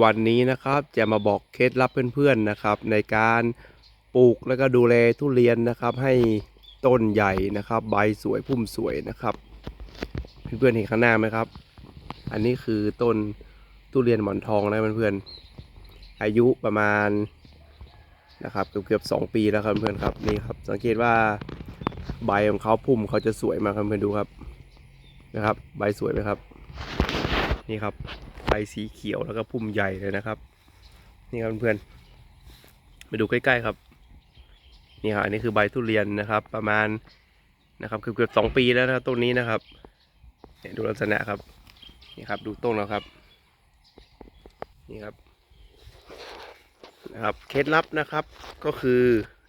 วันนี้นะครับจะมาบอกเคล็ดลับเพื่อนๆนะครับ ในการปลูกแล้วก็ดูแลทุเรียนนะครับให้ต้นใหญ่นะครับ ใบสวยพุ่มสวยนะครับเพื่อนๆเห็นข้างหน้าไหมครับ อันนี้คือต้นทุเรียนหมอนทองนะเพื่อนๆอายุประมาณนะครับเกือบๆสองปีแล้วครับเพื่อนครับนี่ครับ สังเกตว่าใบของเขาพุ่มเขาจะสวยมากครับเพื่อนๆดูครับนะครับ ใบสวยไหมครับ นี่ครับ บสีเขียวแล้วก็พุ่มใหญ่เลยนะครับ นี่ครับเพื่อนๆมาดูใกล้ๆครับนี่ครับอันนี้คือใบทุเรียนนะครับ ประมาณนะครับเกือบๆสองปีแล้วนะครับต้นนี้นะครับเนี่ยดูลักษณะครับนี่ครับ ดูต้นแล้วครับ นี่ครับนะครับเคล็ดลับนะครับก็คือ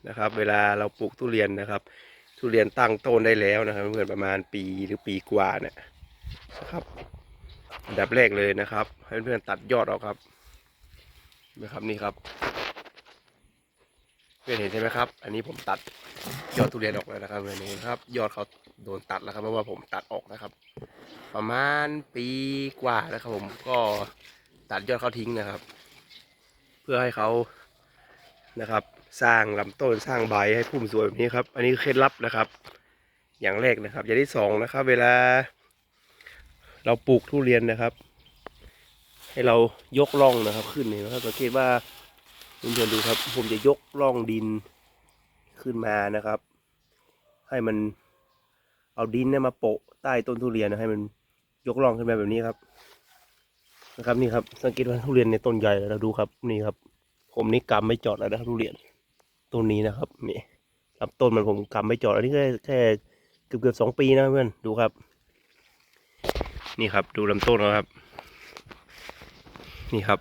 นะครับ เวลาเราปลูกทุเรียนนะครับ ทุเรียนตั้งต้นได้แล้วนะครับเพื่อนประมาณปีหรือปีกว่าเนี่ยนะครับ อันดับแรกเลยนะครับ ให้เพื่อนๆตัดยอดออกครับนะครับนี่ครับ เพื่อนเห็นใช่ไหมครับ อันนี้ผมตัดยอดทุเรียนออกแล้วนะครับเพื่อนเห็นครับ ยอดเขาโดนตัดแล้วครับเพราะว่าผมตัดออกนะครับ ประมาณปีกว่าแล้วครับผมก็ตัดยอดเขาทิ้งนะครับ เพื่อให้เขานะครับ สร้างลำต้นสร้างใบให้พุ่มสวยแบบนี้ครับ อันนี้เคล็ดลับนะครับ อย่างแรกนะครับ อย่างที่สองนะครับ เวลา เราปลูกทุเรียนนะครับ ให้เรายกร่องนะครับ ขึ้นนี่นะครับสังเกตว่าเพื่อนๆดูครับ ผมจะยกร่องดินขึ้นมานะครับ ให้มันเอาดินเนี่ยมาโปะใต้ต้นทุเรียนนะให้มันยกร่องขึ้นมาแบบนี้ครับ นะครับนี่ครับสังเกตว่าทุเรียนในต้นใหญ่แล้วดูครับนี่ครับ ผมนี่กำไม่จอดแล้วนะครับทุเรียนต้นนี้นะครับนี่ลำต้นมันผมกำไม่จอดอันนี้แค่แค่เกือบเกือบสองปีนะเพื่อนดูครับ นี่ครับ ดูลำต้นนะครับ นี่ครับ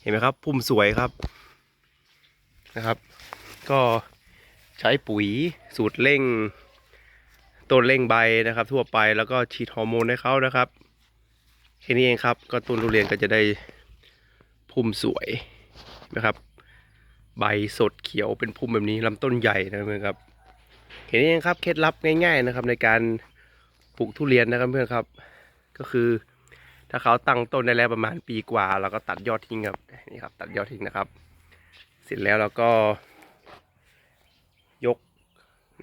เห็นไหมครับ พุ่มสวยครับนะครับ ก็ใช้ปุ๋ยสูตรเร่งต้นเร่งใบนะครับ ทั่วไปแล้วก็ฉีดฮอร์โมนให้เขานะครับแค่นี้เองครับ ก็ต้นทุเรียนก็จะได้พุ่มสวยนะครับ ใบสดเขียวเป็นพุ่มแบบนี้ลำต้นใหญ่นะครับแค่นี้เองครับเคล็ดลับง่าย ๆนะครับ ในการ ปลูกทุเรียนนะครับเพื่อนครับ ก็คือ ถ้าเขาตั้งต้นได้แล้วประมาณปีกว่าเราก็ตัดยอดทิ้งครับนี่ครับ ตัดยอดทิ้งนะครับ เสร็จแล้วเราก็ ยก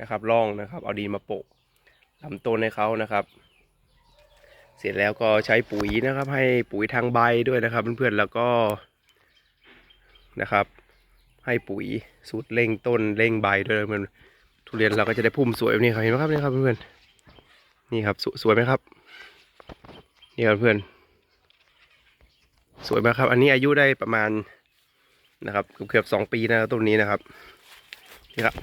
นะครับร่องนะครับ เอาดินมาโปะลำต้นให้เขานะครับ เสร็จแล้วก็ใช้ปุ๋ยนะครับ ให้ปุ๋ยทางใบด้วยนะครับ เพื่อนๆแล้วก็นะครับ ให้ปุ๋ยสูตรเร่งต้นเร่งใบด้วยมันทุเรียนเราก็จะได้พุ่มสวยแบบนี้ครับเห็นไหมครับนี่ครับเพื่อนๆ นี่ครับสสวยไหมครับ นี่ครับเพื่อน สวยไหมครับ อันนี้อายุได้ประมาณนะครับเกือบสองปีนะต้นนี้นะครับนี่ครับ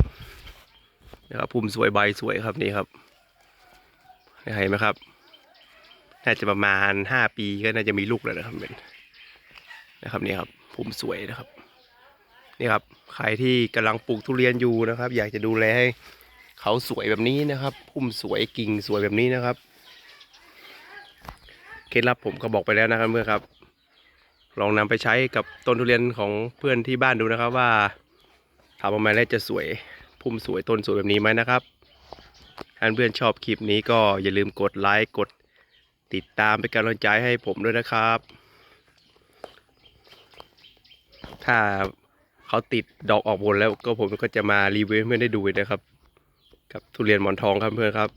นี่ครับพุ่มสวยใบสวยครับนี่ครับเห็นไหมครับ น่าจะประมาณห้าปีก็น่าจะมีลูกแล้วนะครับเป็นนะครับนี่ครับพุ่มสวยนะครับนี่ครับใครที่กำลังปลูกทุเรียนอยู่นะครับ อยากจะดูแลให้ เขาสวยแบบนี้นะครับพุ่มสวยกิ่งสวยแบบนี้นะครับเคล็ดลับผมก็บอกไปแล้วนะครับเพื่อนครับ ลองนำไปใช้กับต้นทุเรียนของเพื่อนที่บ้านดูนะครับว่าทำออกมาแล้วจะสวยพุ่มสวยต้นสวยแบบนี้ไหมนะครับถ้าเพื่อนชอบคลิปนี้ก็อย่าลืมกดไลค์กดติดตามเป็นกำลังใจให้ผมด้วยนะครับ ถ้าเขาติดดอกออกผลแล้วก็ผมก็จะมารีวิวให้เพื่อนได้ดูนะครับ กับทุเรียนหมอนทองครับเพื่อนครับ